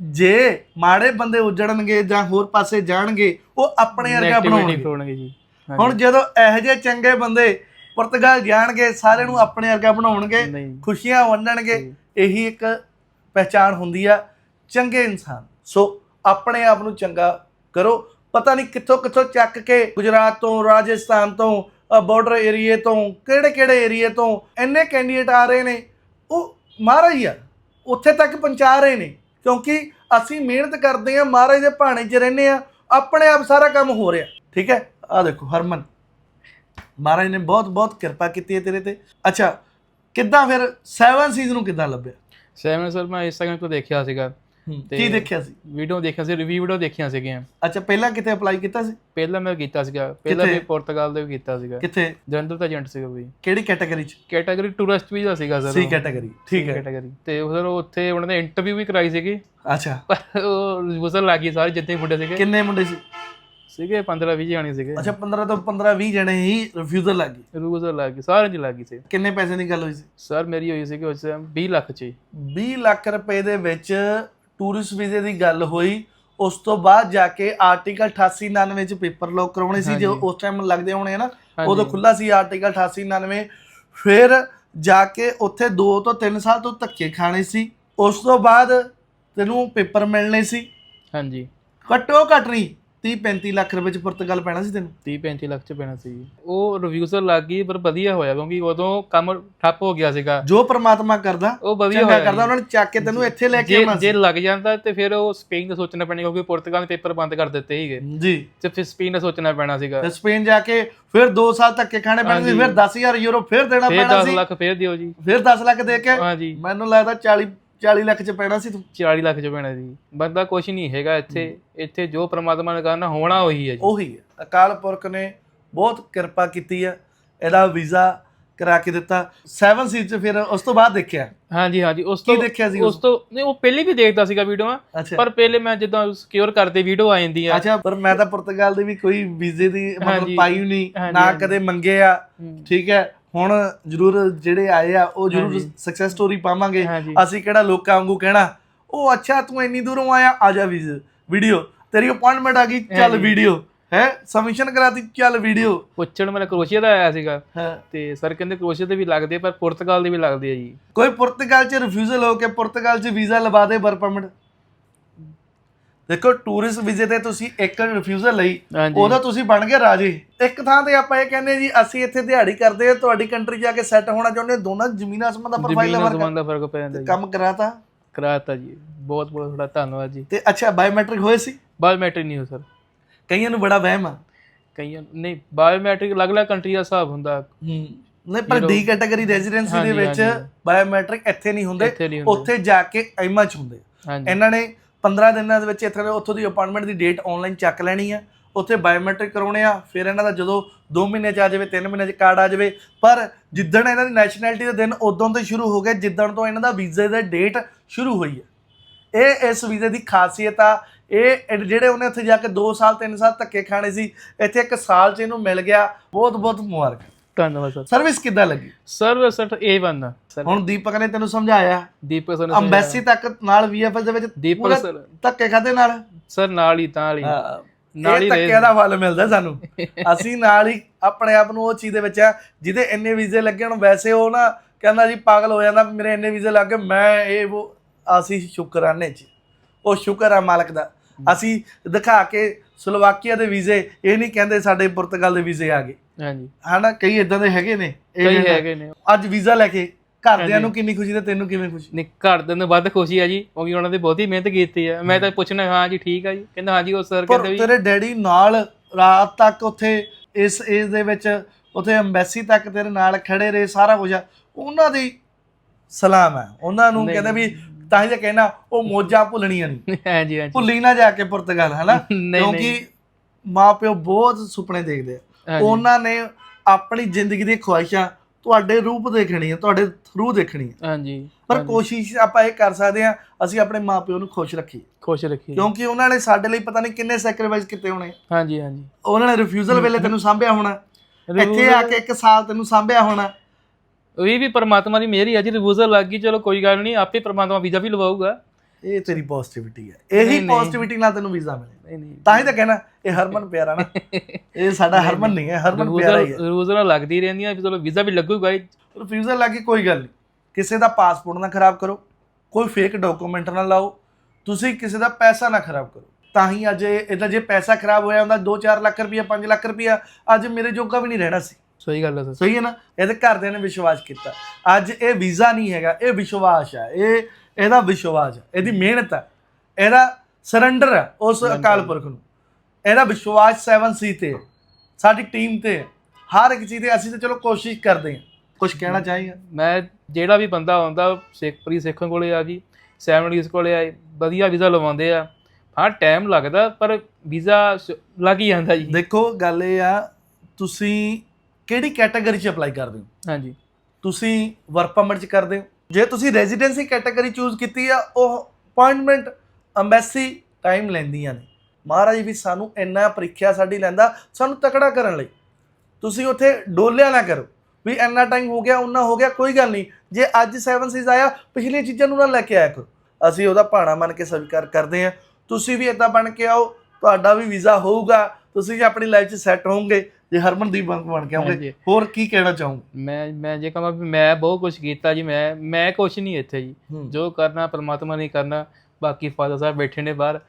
ਜੇ ਮਾੜੇ ਬੰਦੇ ਉੱਜੜਨਗੇ ਜਾਂ ਹੋਰ ਪਾਸੇ ਜਾਣਗੇ ਉਹ ਆਪਣੇ ਵਰਗਾ Negativity ਬਣਾਉਣਗੇ ਜੀ ਹਾਂਜੀ। ਹੁਣ ਜਦੋਂ ਇਹੋ ਜਿਹੇ ਚੰਗੇ ਬੰਦੇ ਪੁਰਤਗਾਲ ਜਾਣਗੇ ਸਾਰਿਆਂ ਨੂੰ ਆਪਣੇ ਵਰਗਾ ਬਣਾਉਣਗੇ ਨਹੀਂ ਖੁਸ਼ੀਆਂ ਵੰਡਣਗੇ। ਇਹੀ ਇੱਕ ਪਹਿਚਾਣ ਹੁੰਦੀ ਆ, ਚੰਗੇ ਇਨਸਾਨ। ਸੋ ਆਪਣੇ ਆਪ ਨੂੰ ਚੰਗਾ ਕਰੋ। ਪਤਾ ਨਹੀਂ ਕਿੱਥੋਂ ਕਿੱਥੋਂ ਚੱਕ ਕੇ ਗੁਜਰਾਤ ਤੋਂ, ਰਾਜਸਥਾਨ ਤੋਂ ਬਾਰਡਰ ਏਰੀਏ ਤੋਂ ਕਿਹੜੇ ਕਿਹੜੇ ਏਰੀਏ ਤੋਂ ਇੰਨੇ ਕੈਂਡੀਡੇਟ ਆ ਰਹੇ ਨੇ। ਉਹ ਮਹਾਰਾਜ ਹੀ ਆ, ਉੱਥੇ ਤੱਕ ਪਹੁੰਚਾ ਰਹੇ ਨੇ। ਕਿਉਂਕਿ ਅਸੀਂ ਮਿਹਨਤ ਕਰਦੇ ਆ ਮਹਾਰਾਜ ਦੇ ਭਾਣੇ 'ਚ ਰਹਿੰਦੇ ਆ ਆਪਣੇ ਆਪ ਸਾਰਾ ਕੰਮ ਹੋ ਰਿਹਾ। ਠੀਕ ਹੈ? ਆ ਦੇਖੋ, ਹਰਮਨ। ਮਹਾਰਾਜ ਨੇ ਬਹੁਤ ਬਹੁਤ ਕਿਰਪਾ ਕੀਤੀ ਹੈ ਤੇਰੇ ਤੇ। ਅੱਛਾ, ਕਿੱਦਾਂ ਫਿਰ 7 ਸੀਜ਼ ਨੂੰ ਕਿੱਦਾਂ ਲੱਭਿਆ? ਸੈਵਨ ਸਰ ਮੈਂ ਇੰਸਟਾਗ੍ਰਾਮ ਤੋਂ ਦੇਖਿਆ ਸੀਗਾ ਤੇ- ਕੀ ਦੇਖਿਆ ਸੀ? ਵੀਡੀਓ ਦੇਖਿਆ ਸੀ ਰਿਵਿਊ ਵੀਡੀਓ ਦੇਖੀਆਂ ਸੀਗੀਆਂ। ਅੱਛਾ ਪਹਿਲਾਂ ਕਿਤੇ ਅਪਲਾਈ ਕੀਤਾ ਸੀ? ਪਹਿਲਾਂ ਮੈਂ ਕੀਤਾ ਸੀਗਾ ਪਹਿਲਾਂ? ਵੀ ਪੁਰਤਗਾਲ ਦੇ ਵੀ ਕੀਤਾ ਸੀਗਾ। ਕਿੱਥੇ? ਜਲੰਧਰ ਦਾ ਏਜੰਟ ਸੀਗਾ ਵੀ ਕਿਹੜੀ ਕੈਟਾਗਰੀ ਚ? ਕੈਟਾਗਰੀ ਟੂਰਿਸਟ ਵੀਜ਼ਾ ਸੀਗਾ ਸਰ ਸੀ ਕੈਟਾਗਰੀ ਠੀਕ ਹੈ। ਕੈਟਾਗਰੀ ਤੇ ਸਰ ਉੱਥੇ ਉਹਨਾਂ ਨੇ ਇੰਟਰਵਿਊ ਵੀ ਕਰਾਈ ਸੀਗੀ। ਅੱਛਾ। ਉਹ ਰਿਵੂਜ਼ਲ ਲੱਗ ਸਾਰੇ ਜਿੰਨੇ ਮੁੰਡੇ ਸੀਗੇ। ਕਿੰਨੇ ਮੁੰਡੇ ਸੀ? ਸੀਗੇ 15 20 ਜਾਣੇ ਸੀਗੇ। ਅੱਛਾ 15 ਤੋਂ 15 20 ਜਣੇ ਹੀ ਰਿਫਿਊਜ਼ਲ ਲੱਗ ਗਈ ਰਿਵੂਜ਼ਲ ਲੱਗ ਗਈ ਸਾਰਿਆਂ ਦੀ ਲੱਗ ਗਈ ਸੀ। ਕਿੰਨੇ ਪੈਸੇ ਦੀ ਗੱਲ ਹੋਈ ਸੀ? ਸਰ ਮੇਰੀ ਹੋਈ ਸੀਗੀ ਉਸ ਟਾਈਮ 20 ਲੱਖ ਚ ਹੀ। 20 ਲੱਖ ਰੁਪਏ ਦੇ ਵਿੱਚ ਟੂਰਿਸਟ ਵੀਜ਼ੇ ਦੀ ਗੱਲ ਹੋਈ। ਉਸ ਤੋਂ ਬਾਅਦ ਜਾ ਕੇ ਆਰਟੀਕਲ 8899 ਚ ਪੇਪਰ ਲੋਕ ਕਰਾਉਣੇ ਸੀ ਜੋ। ਉਸ ਟਾਈਮ ਲੱਗਦੇ ਹੋਣੇ ਨਾ। ਉਦੋਂ ਖੁੱਲਾ ਸੀ ਆਰਟੀਕਲ 8899 ਫਿਰ ਜਾ ਕੇ ਉੱਥੇ 2 ਤੋਂ 3 ਸਾਲ ਤੋਂ ਧੱਕੇ ਖਾਣੇ ਸੀ। ਉਸ ਤੋਂ ਬਾਅਦ ਤੈਨੂੰ ਪੇਪਰ ਮਿਲਣੇ ਸੀ। ਹਾਂਜੀ। ਘੱਟੋ ਘੱਟ ਨਹੀਂ 30 35 ਲੱਖ ਰੁਪਏ ਚ ਪੁਰਤਗਾਲ ਪੈਣਾ ਸੀ ਤੈਨੂੰ? 30 35 ਲੱਖ ਚ ਪੈਣਾ ਸੀ। ਉਹ ਰਿਵਿਊਜ਼ਲ ਲੱਗ ਗਈ ਪਰ ਵਧੀਆ ਹੋਇਆ ਕਿਉਂਕਿ ਉਦੋਂ ਕੰਮ ਠੱਪ ਹੋ ਗਿਆ ਸੀਗਾ। ਜੋ ਪ੍ਰਮਾਤਮਾ ਕਰਦਾ ਉਹ ਵਧੀਆ ਹੋਇਆ ਕਰਦਾ ਉਹਨਾਂ ਨੇ ਚੱਕ ਕੇ ਤੈਨੂੰ ਇੱਥੇ ਲੈ ਕੇ ਆਉਣਾ ਜੇ ਲੱਗ ਜਾਂਦਾ ਤੇ ਫਿਰ ਉਹ ਸਪੇਨ ਦਾ ਸੋਚਣਾ ਪੈਣਾ ਕਿਉਂਕਿ ਪੁਰਤਗਾਲ ਨੇ ਪੇਪਰ ਬੰਦ ਕਰ ਦਿੱਤੇ ਸੀਗੇ। ਜੀ। ਤੇ ਫਿਰ ਸਪੇਨ ਦਾ ਸੋਚਣਾ ਪੈਣਾ ਸੀਗਾ। ਤੇ ਸਪੇਨ ਜਾ ਕੇ ਫਿਰ 2 ਸਾਲ ਧੱਕੇ ਖਾਣੇ ਪੈਣੇ ਸੀ। ਫਿਰ 10000 ਯੂਰੋ ਫਿਰ ਦੇਣਾ ਫਿਰ ਪੈਣਾ 10 ਸੀ। ਲੱਖ ਫਿਰ ਦਿਓ ਜੀ। ਫਿਰ 10 ਲੱਖ ਦੇ ਕੇ ਮੈਨੂੰ ਲੱਗਦਾ 40 40 ਲੱਖ ਚ ਪੈਣਾ ਸੀ ਤੂੰ? 40 ਲੱਖ ਚ ਪੈਣਾ ਸੀ ਬੰਦਾ ਕੁਝ ਨਹੀਂ ਹੈਗਾ ਇੱਥੇ। ਇੱਥੇ ਜੋ ਪ੍ਰਮਾਤਮਾ ਨੇ ਕਰਨਾ ਹੋਣਾ ਉਹੀ ਹੈ ਜੀ। ਉਹੀ ਹੈ। ਅਕਾਲ ਪੁਰਖ ਨੇ ਬਹੁਤ ਕਿਰਪਾ ਕੀਤੀ ਹੈ। ਇਹਦਾ ਵੀਜ਼ਾ ਕਰਾ ਕੇ ਦਿੱਤਾ। 7 ਸੀਟ ਚ ਫਿਰ ਉਸ ਤੋਂ ਬਾਅਦ ਦੇਖਿਆ? ਹਾਂਜੀ ਹਾਂਜੀ। ਉਸ ਕੀ ਤੋਂ ਦੇਖਿਆ ਸੀ ਉਸ ਤੋਂ ਨਹੀਂ ਉਹ ਪਹਿਲੇ ਵੀ ਦੇਖਦਾ ਸੀਗਾ ਵੀਡੀਓ ਅੱਛਾ। ਪਰ ਪਹਿਲੇ ਮੈਂ ਜਦੋਂ ਸਿਕਿਉਰ ਕਰਦੇ ਵੀਡੀਓ ਆ ਜਾਂਦੀ ਆ। ਅੱਛਾ ਪਰ ਮੈਂ ਤਾਂ ਪੁਰਤਗਾਲ ਦੇ ਵੀ ਕੋਈ ਵੀਜ਼ੇ ਦੀ ਮਤਲਬ। ਪਾਈ ਨਹੀਂ। ਨਾ। ਕਦੇ ਮੰਗੇ ਆ ਠੀਕ ਹੈ। ਹੁਣ ਜਰੂਰ ਜਿਹੜੇ ਆਏ ਆ ਉਹ ਜਰੂਰ। ਸਕਸੈਸ ਸਟੋਰੀ ਪਾਵਾਂਗੇ। ਅਸੀਂ ਕਿਹੜਾ ਲੋਕਾਂ ਵਾਂਗੂ ਕਹਿਣਾ? ਉਹ ਅੱਛਾ ਤੂੰ ਇੰਨੀ ਦੂਰੋਂ ਆਇਆ ਆ ਜਾ ਵੀਡੀਓ ਤੇਰੀ ਅਪਾਇੰਟਮੈਂਟ ਆ ਗਈ ਚੱਲ। ਵੀਡੀਓ ਹੈ? ਸਬਮਿਸ਼ਨ ਕਰਾਤੀ ਚੱਲ ਵੀਡੀਓ ਪੁੱਛਣ ਮੇਰਾ ਕਰੋਸ਼ੀਆ ਦਾ ਆਇਆ ਸੀਗਾ। ਤੇ ਸਰ ਕਹਿੰਦੇ ਕਰੋਸ਼ੀਆ ਦੇ ਵੀ ਲੱਗਦੇ ਪਰ ਪੁਰਤਗਾਲ ਦੇ ਵੀ ਲੱਗਦੇ ਆ ਜੀ। ਕੋਈ ਪੁਰਤਗਾਲ ਚ ਰਿਫਿਊਜ਼ਲ ਹੋ ਕੇ ਪੁਰਤਗਾਲ ਚ ਵੀਜ਼ਾ ਲਵਾ ਦੇ ਵਰਕ ਪਰਮਿਟ ਦੇਖੋ ਟੂਰਿਸਟ ਵੀਜ਼ੇ ਤੇ ਤੁਸੀਂ ਇੱਕ ਰਿਫਿਊਜ਼ਲ ਲਈ ਹਾਂਜੀ। ਉਹਦਾ ਤੁਸੀਂ ਬਣ ਗਏ ਰਾਜੇ। ਇੱਕ ਥਾਂ ਤੇ ਆਪਾਂ ਇਹ ਕਹਿੰਦੇ ਜੀ ਅਸੀਂ ਇੱਥੇ ਦਿਹਾੜੀ ਕਰਦੇ ਆ ਤੁਹਾਡੀ ਕੰਟਰੀ ਜਾ ਕੇ ਸੈੱਟ ਹੋਣਾ ਚਾਹੁੰਦੇ ਹਾਂ, ਦੋਨਾਂ ਜ਼ਮੀਨ ਆਸਮਾਨ ਦਾ ਪ੍ਰੋਫਾਈਲ ਜ਼ਮੀਨ ਅਸਮਾਨ ਦਾ ਫ਼ਰਕ ਪੈ ਜਾਂਦਾ ਜੀ। ਕੰਮ ਕਰਾਤਾ? ਕਰਾਤਾ ਜੀ। ਬਹੁਤ ਬਹੁਤ ਤੁਹਾਡਾ ਧੰਨਵਾਦ ਜੀ। ਤੇ ਅੱਛਾ ਬਾਇਓਮੈਟ੍ਰਿਕ ਹੋਏ ਸੀ? ਬਾਇਓਮੈਟ੍ਰਿਕ ਨਹੀਂ ਹੋ ਸਰ। ਕਈਆਂ ਨੂੰ ਬੜਾ ਵਹਿਮ ਆ। ਕਈਆਂ ਨਹੀਂ ਬਾਇਓਮੈਟ੍ਰਿਕ ਅਲੱਗ-ਅਲੱਗ ਕੰਟਰੀ ਦਾ ਹਿਸਾਬ ਹੁੰਦਾ। ਹੂੰ। ਨਹੀਂ ਪਰ ਡੀ ਕੈਟਾਗਰੀ ਰੈਜ਼ੀਡੈਂਸੀ ਦੇ ਹਾਂਜੀ, ਵਿੱਚ ਹਾਂਜੀ। ਬਾਇਓਮੈਟ੍ਰਿਕ ਇੱਥੇ ਨਹੀਂ ਹੁੰਦੇ ਇੱਥੇ ਨਹੀਂ ਹੁੰਦੇ। ਉੱਥੇ ਜਾ ਕੇ ਐਮਾ ਚ ਹੁੰਦੇ ਹਾਂਜੀ। ਇਹਨਾਂ ਨੇ 15 ਦਿਨਾਂ ਦੇ ਵਿੱਚ ਇੱਥੇ ਉੱਥੋਂ ਦੀ ਅਪਾਇੰਟਮੈਂਟ ਦੀ ਡੇਟ ਆਨਲਾਈਨ ਚੱਕ ਲੈਣੀ ਆ। ਉੱਥੇ ਬਾਇਓਮੈਟ੍ਰਿਕ ਕਰਾਉਣੇ ਆ, ਫਿਰ ਇਹਨਾਂ ਦਾ ਜਦੋਂ 2 ਮਹੀਨੇ ਚ ਆ ਜਾਵੇ 3 ਮਹੀਨੇ ਚ ਕਾਰਡ ਆ ਜਾਵੇ। ਪਰ ਜਿੱਦਣ ਇਹਨਾਂ ਦੀ ਨੈਸ਼ਨੈਲਿਟੀ ਦੇ ਦਿਨ ਉਦੋਂ ਤੋਂ ਸ਼ੁਰੂ ਹੋ ਗਏ, ਜਿੱਦਣ ਤੋਂ ਇਹਨਾਂ ਦਾ ਵੀਜ਼ੇ ਦਾ ਡੇਟ ਸ਼ੁਰੂ ਹੋਈ ਹੈ ਇਹ ਇਸ ਵੀਜ਼ੇ ਦੀ ਖਾਸੀਅਤ ਆ। ਇਹ ਜਿਹੜੇ ਉਹਨੇ ਉੱਥੇ ਜਾ ਕੇ 2 ਸਾਲ 3 ਸਾਲ ਧੱਕੇ ਖਾਣੇ ਸੀ, ਇੱਥੇ ਇੱਕ ਸਾਲ ਚ ਇਹਨੂੰ ਮਿਲ ਗਿਆ। ਬਹੁਤ ਬਹੁਤ ਮੁਬਾਰਕ। ਧੰਨਵਾਦ ਸਰ। ਸਰਵਿਸ ਕਿੱਦਾਂ ਲੱਗੀ? ਸਰ ਸਰ A1 ਆ ਸਰ ਹੁਣ ਦੀਪਕ ਨੇ ਤੈਨੂੰ ਸਮਝਾਇਆ। ਦੀਪਕ ਸਰ ਨੇ ਅੰਬੈਸੀ ਤੱਕ ਨਾਲ ਵੀਐਫਐਸ ਦੇ ਵਿੱਚ ਦੀਪਕ ਪੂਰਾ ਸਰ। ਧੱਕੇ ਖਾਦੇ ਨਾਲ? ਸਰ ਨਾਲ ਹੀ ਤਾਂ ਨਾਲ ਨਾਲ ਹੀ ਹੀ ਧੱਕੇ ਦਾ ਫਲ ਮਿਲਦਾ ਸਾਨੂੰ। [LAUGHS] ਅਸੀਂ ਨਾਲ ਹੀ ਆਪਣੇ ਆਪ ਨੂੰ ਉਹ ਚੀਜ਼ ਦੇ ਵਿੱਚ ਆ ਜਿਹਦੇ ਇੰਨੇ ਵੀਜ਼ੇ ਲੱਗੇ ਹੁਣ ਵੈਸੇ ਉਹ ਨਾ ਕਹਿੰਦਾ ਜੀ ਪਾਗਲ ਹੋ ਜਾਂਦਾ ਮੇਰੇ ਇੰਨੇ ਵੀਜ਼ੇ ਲੱਗ ਗਏ ਮੈਂ ਇਹ ਉਹ ਅਸੀਂ ਸ਼ੁਕਰਾਨੇ ਚ ਉਹ ਸ਼ੁਕਰ ਆ ਮਾਲਕ ਦਾ। ਅਸੀਂ ਦਿਖਾ ਕੇ ਸਲੋਵਾਕੀਆ ਦੇ ਵੀਜ਼ੇ ਇਹ ਨਹੀਂ ਕਹਿੰਦੇ ਸਾਡੇ ਪੁਰਤਗਾਲ ਦੇ ਵੀਜ਼ੇ ਆ ਗਏ। ਹਾਂਜੀ। ਹਨਾ ਕਈ ਇਦਾਂ ਦੇ ਹੈਗੇ ਨੇ ਇਹ ਕਈ ਹੈਗੇ ਨੇ। ਅੱਜ ਵੀਜ਼ਾ ਲੈ ਕੇ ਘਰਦਿਆਂ। ਨੂੰ ਕਿੰਨੀ ਖੁਸ਼ੀ ਤੇ ਤੈਨੂੰ ਕਿਵੇਂ ਖੁਸ਼ੀ? ਨਹੀਂ ਘਰ ਦੇ ਨੂੰ ਵੱਧ ਖੁਸ਼ੀ ਆ ਜੀ ਕਿਉਂਕਿ ਉਹਨਾਂ ਨੇ ਬਹੁਤੀ ਮਿਹਨਤ ਕੀਤੀ ਆ। ਮੈਂ ਤਾਂ ਪੁੱਛਣਾ ਹਾਂ ਜੀ ਠੀਕ ਆ ਜੀ। ਕਹਿੰਦਾ ਹਾਂ ਜੀ ਉਹ ਸਰ ਪਰ ਕਹਿੰਦੇ ਵੀ ਤੇਰੇ ਡੈਡੀ ਨਾਲ ਰਾਤ ਤੱਕ ਉੱਥੇ ਇਸ ਏਜ ਦੇ ਵਿੱਚ ਉੱਥੇ ਐਮਬੈਸੀ ਤੱਕ ਤੇਰੇ ਨਾਲ ਖੜੇ ਰਹੇ ਸਾਰਾ ਕੁਝ ਆ ਉਹਨਾਂ ਦੀ ਸਲਾਮ ਹੈ ਉਹਨਾਂ ਨੂੰ ਨਹੀਂ, ਕਹਿੰਦੇ ਵੀ ਤਾਂ ਹੀ ਤਾਂ ਕਹਿਣਾ ਉਹ ਮੋਜਾਂ ਭੁੱਲਣੀਆਂ ਨਹੀਂ [LAUGHS] ਹਾਂਜੀ ਹਾਂਜੀ। ਭੁੱਲੀ ਨਾ ਜਾ ਕੇ ਪੁਰਤਗਾਲ ਹਨਾ ਨਹੀਂ ਕਿਉਂਕਿ ਮਾਪਿਓ ਬਹੁਤ ਸੁਪਨੇ ਦੇਖਦੇ ਆ। ਉਹਨਾਂ ਨੇ ਆਪਣੀ ਜ਼ਿੰਦਗੀ ਦੀ ਖੁਆਇਸ਼ਾਂ ਤੁਹਾਡੇ ਰੂਪ ਦੇਖਣੀਆਂ ਤੁਹਾਡੇ ਥਰੂ ਦੇਖਣੀਆਂ। ਹਾਂਜੀ ਪਰ। ਕੋਸ਼ਿਸ਼ ਆਪਾਂ ਇਹ ਕਰ ਸਕਦੇ ਆ ਅਸੀਂ ਆਪਣੇ ਮਾਪਿਓ ਨੂੰ ਖੁਸ਼ ਰੱਖੀਏ। ਖੁਸ਼ ਰੱਖੀ ਕਿਉਂਕਿ ਉਹਨਾਂ ਨੇ ਸਾਡੇ ਲਈ ਪਤਾ ਨਹੀਂ ਕਿੰਨੇ ਸੈਕਰੀਫਾਈਸ ਕੀਤੇ ਹੋਣੇ। ਹਾਂਜੀ ਹਾਂਜੀ। ਉਹਨਾਂ ਨੇ ਰਿਫਿਊਜ਼ਲ ਵੇਲੇ ਤੈਨੂੰ ਸਾਂਭਿਆ ਹੋਣਾ। ਇੱਥੇ ਆ ਕੇ ਇੱਕ ਸਾਲ ਤੈਨੂੰ ਸਾਂਭਿਆ ਹੋਣਾ। ਇਹ ਵੀ ਪਰਮਾਤਮਾ ਦੀ ਮਿਹਰ ਹੀ ਆ ਜੀ ਰਿਵੂਜ਼ਲ ਲੱਗ ਗਈ ਚਲੋ ਕੋਈ ਗੱਲ ਨਹੀਂ ਆਪੇ ਪਰਮਾਤਮਾ ਵੀਜ਼ਾ ਵੀ ਲਵਾਊਗਾ। ਇਹ ਤੇਰੀ ਪੋਜ਼ਿਟਿਵਿਟੀ ਹੈ। ਇਹੀ। ਪੋਜ਼ਿਟਿਵਿਟੀ ਨਾਲ ਤੈਨੂੰ ਵੀਜ਼ਾ ਮਿਲੇ ਨਹੀਂ ਨਹੀਂ। ਤਾਂ ਹੀ ਤਾਂ ਕਹਿਣਾ ਇਹ ਹਰਮਨ ਪਿਆਰਾ ਨਾ। ਇਹ ਸਾਡਾ ਹਰਮਨ ਨਹੀਂ। ਹੈ ਹਰਮਨ ਪਿਆਰਾ ਹੀ ਹੈ। ਰਿਵੂਜ਼ਲ ਲੱਗਦੀ ਰਹਿੰਦੀਆਂ ਵੀ ਚਲੋ ਵੀਜ਼ਾ ਵੀ ਲੱਗੂਗਾ ਰਿਫਿਊਜ਼ਲ ਲੱਗੀ ਕੋਈ ਗੱਲ ਨਹੀਂ। ਕਿਸੇ ਦਾ ਪਾਸਪੋਰਟ ਨਾ ਖਰਾਬ ਕਰੋ ਕੋਈ ਫੇਕ ਡਾਕੂਮੈਂਟ ਨਾ ਲਾਓ। ਤੁਸੀਂ ਕਿਸੇ ਦਾ ਪੈਸਾ ਨਾ ਖਰਾਬ ਕਰੋ। ਤਾਂ ਹੀ ਅੱਜ ਇਹਦਾ ਜੇ ਪੈਸਾ ਖਰਾਬ ਹੋਇਆ ਹੁੰਦਾ 2-4 ਲੱਖ ਰੁਪਇਆ 5 ਲੱਖ ਰੁਪਇਆ ਅੱਜ ਮੇਰੇ ਜੋਗਾ ਵੀ ਨਹੀਂ ਰਹਿਣਾ ਸੀ। ਸਹੀ ਗੱਲ ਹੈ ਸਰ। ਸਹੀ ਹੈ ਨਾ? ਇਹਦੇ ਘਰਦਿਆਂ ਨੇ ਵਿਸ਼ਵਾਸ ਕੀਤਾ। ਅੱਜ ਇਹ ਵੀਜ਼ਾ ਨਹੀਂ ਹੈਗਾ ਇਹ ਵਿਸ਼ਵਾਸ ਹੈ। ਇਹ ਇਹਦਾ ਵਿਸ਼ਵਾਸ ਹੈ ਇਹਦੀ ਮਿਹਨਤ ਹੈ ਇਹਦਾ ਸਰੈਂਡਰ ਹੈ ਉਸ ਅਕਾਲ ਪੁਰਖ ਨੂੰ। ਇਹਦਾ ਵਿਸ਼ਵਾਸ 7 ਸੀ ਤੇ ਹੈ, ਸਾਡੀ ਟੀਮ ਤੇ ਹੈ। ਹਰ ਇੱਕ ਚੀਜ਼ ਤੇ ਅਸੀਂ ਤਾਂ ਚਲੋ ਕੋਸ਼ਿਸ਼ ਕਰਦੇ ਹਾਂ। ਕੁਝ ਕਹਿਣਾ ਚਾਹੀਏ ਮੈਂ ਜਿਹੜਾ ਵੀ ਬੰਦਾ ਆਉਂਦਾ ਸਿੱਖ ਪ੍ਰੀ ਸਿੱਖਣ ਕੋਲੇ ਆ ਜੀ ਸੈਵਨਟੀਜ਼ ਕੋਲੇ ਆਏ ਵਧੀਆ ਵੀਜ਼ਾ ਲਵਾਉਂਦੇ ਆ। ਹਾਂ ਟਾਈਮ ਲੱਗਦਾ ਪਰ ਵੀਜ਼ਾ ਲੱਗ ਹੀ ਜਾਂਦਾ ਜੀ। ਦੇਖੋ ਗੱਲ ਇਹ ਆ ਤੁਸੀਂ ਕਿਹੜੀ ਕੈਟਾਗਰੀ 'ਚ ਅਪਲਾਈ ਕਰਦੇ ਹੋ? ਹਾਂਜੀ। ਤੁਸੀਂ ਵਰਕ ਪਰਮਿਟ 'ਚ ਕਰਦੇ ਹੋ? ਜੇ ਤੁਸੀਂ ਰੈਜ਼ੀਡੈਂਸੀ ਕੈਟਾਗਰੀ ਚੂਜ਼ ਕੀਤੀ ਆ, ਉਹ ਅਪਾਇੰਟਮੈਂਟ ਅੰਬੈਸੀ ਟਾਈਮ ਲੈਂਦੀਆਂ ਨੇ। ਮਹਾਰਾਜ ਵੀ ਸਾਨੂੰ ਇੰਨਾ ਪ੍ਰੀਖਿਆ ਸਾਡੀ ਲੈਂਦਾ, ਸਾਨੂੰ ਤਕੜਾ ਕਰਨ ਲਈ। ਤੁਸੀਂ ਉੱਥੇ ਡੋਲਿਆ ਨਾ ਕਰੋ ਵੀ ਇੰਨਾ ਟਾਈਮ ਹੋ ਗਿਆ ਉਹਨਾਂ ਹੋ ਗਿਆ, ਕੋਈ ਗੱਲ ਨਹੀਂ। ਜੇ ਅੱਜ 7 ਸੀਜ਼ ਆਇਆ, ਪਿਛਲੀਆਂ ਚੀਜ਼ਾਂ ਨੂੰ ਨਾ ਲੈ ਕੇ ਆਇਆ ਕਰੋ। ਅਸੀਂ ਉਹਦਾ ਭਾਣਾ ਮੰਨ ਕੇ ਸਵੀਕਾਰ ਕਰਦੇ ਹਾਂ। ਤੁਸੀਂ ਵੀ ਇਦਾਂ ਬਣ ਕੇ ਆਓ, ਤੁਹਾਡਾ ਵੀ ਵੀਜ਼ਾ ਹੋਊਗਾ। ਤੁਸੀਂ ਵੀ ਆਪਣੀ ਲਾਈਫ 'ਚ ਸੈੱਟ ਹੋਵੋਗੇ। ਜੇ ਹਰਮਨਦੀਪ ਬਣ ਬਣ ਕੇ ਹਾਂਜੀ। ਹੋਰ ਕੀ ਕਹਿਣਾ ਚਾਹੋਗੇ? ਮੈਂ ਮੈਂ ਜੇ ਕਹਾਂ ਵੀ ਮੈਂ ਬਹੁਤ ਕੁਝ ਕੀਤਾ ਜੀ ਮੈਂ ਮੈਂ ਕੁਝ ਨਹੀਂ ਇੱਥੇ ਜੀ। ਜੋ ਕਰਨਾ ਪਰਮਾਤਮਾ ਨੇ ਕਰਨਾ ਬਾਕੀ ਫਾਦਰ ਸਾਹਿਬ ਬੈਠੇ ਨੇ ਬਾਹਰ।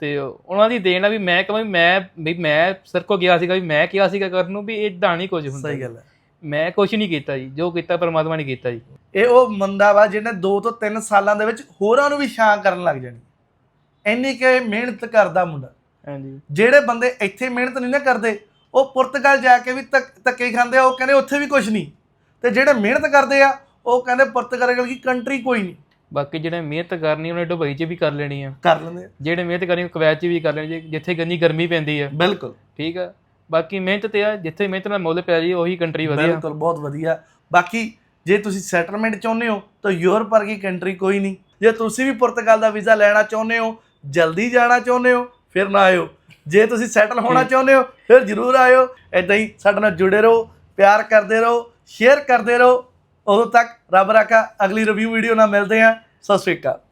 ਤੇ ਉਹਨਾਂ ਦੀ ਦੇਣ ਆ ਵੀ ਮੈਂ ਕਹਾਂ ਵੀ ਮੈਂ ਵੀ ਮੈਂ ਸਰ ਕੋ ਗਿਆ ਸੀਗਾ ਵੀ ਮੈਂ ਕਿਹਾ ਸੀਗਾ ਕਰਨ ਨੂੰ ਵੀ ਇਦਾਂ ਨਹੀਂ ਕੁਝ ਹੁੰਦਾ ਸਹੀ ਗੱਲ ਹੈ। ਮੈਂ ਕੁਝ ਨਹੀਂ ਕੀਤਾ ਜੀ ਜੋ ਕੀਤਾ ਪਰਮਾਤਮਾ ਨੇ ਕੀਤਾ ਜੀ। ਇਹ ਉਹ ਮੰਦਾ ਵਾ ਜਿਹਨੇ 2 ਤੋਂ 3 ਸਾਲਾਂ ਦੇ ਵਿੱਚ ਹੋਰਾਂ ਨੂੰ ਵੀ ਛਾਂ ਕਰਨ ਲੱਗ ਜਾਣੀ। ਇੰਨੀ ਕਿ ਮਿਹਨਤ ਕਰਦਾ ਮੁੰਡਾ। ਹਾਂਜੀ। ਜਿਹੜੇ ਬੰਦੇ ਇੱਥੇ ਮਿਹਨਤ ਨਹੀਂ ਨਾ ਕਰਦੇ ਉਹ ਪੁਰਤਗਾਲ ਜਾ ਕੇ ਵੀ ਧੱਕ- ਖਾਂਦੇ ਆ ਉਹ ਕਹਿੰਦੇ ਉੱਥੇ ਵੀ ਕੁਝ ਨਹੀਂ। ਤੇ ਜਿਹੜੇ ਮਿਹਨਤ ਕਰਦੇ ਆ ਉਹ ਕਹਿੰਦੇ ਪੁਰਤਗਾਲ ਵਰਗੀ ਕੰਟਰੀ ਕੋਈ ਨਹੀਂ। ਬਾਕੀ ਜਿਹੜੇ ਮਿਹਨਤ ਕਰਨੀ ਉਹਨੇ ਦੁਬਈ 'ਚ ਵੀ ਕਰ ਲੈਣੀ ਆ। ਕਰ ਲੈਂਦੇ ਆ। ਜੇ ਮਿਹਨਤ ਕਰਨੀ ਉਹ ਕੁਵੈਤ 'ਚ ਵੀ ਕਰ ਲੈਣੀ ਜਿੱਥੇ ਗੰਨੀ ਗਰਮੀ ਪੈਂਦੀ ਆ। ਬਿਲਕੁਲ। ਠੀਕ ਆ? ਬਾਕੀ ਮਿਹਨਤ ਤੇ ਆ ਜਿੱਥੇ ਮਿਹਨਤ ਨਾਲ ਮੁੱਲ ਪੈ ਜੀ ਉਹੀ ਕੰਟਰੀ ਵਧੀਆ। ਬਿਲਕੁਲ ਬਹੁਤ ਵਧੀਆ। ਬਾਕੀ ਜੇ ਤੁਸੀਂ ਸੈਟਲਮੈਂਟ ਚਾਹੁੰਦੇ ਹੋ ਤਾਂ ਯੂਰਪ ਵਰਗੀ ਕੰਟਰੀ ਕੋਈ ਨਹੀਂ। ਜੇ ਤੁਸੀਂ ਵੀ ਪੁਰਤਗਾਲ ਦਾ ਵੀਜ਼ਾ ਲੈਣਾ ਚਾਹੁੰਦੇ ਹੋ ਜਲਦੀ ਜਾਣਾ ਚਾਹੁੰਦੇ ਹੋ ਫਿਰ ਨਾ ਆਇਓ। ਜੇ ਤੁਸੀਂ ਸੈਟਲ ਹੋਣਾ ਚਾਹੁੰਦੇ ਹੋ ਫਿਰ ਜ਼ਰੂਰ ਆਇਓ। ਐਦਾਂ ਹੀ ਸਾਡੇ ਨਾਲ ਜੁੜੇ ਰਹੋ ਪਿਆਰ ਕਰਦੇ ਰਹੋ ਸ਼ੇਅਰ ਕਰਦੇ ਰਹੋ। ਉਦੋਂ ਤੱਕ ਰੱਬ ਰਾਖਾ ਅਗਲੀ ਰਿਵਿਊ ਵੀਡੀਓ ਨਾਲ ਮਿਲਦੇ ਹਾਂ। ਸਤਿ ਸ਼੍ਰੀ ਅਕਾਲ।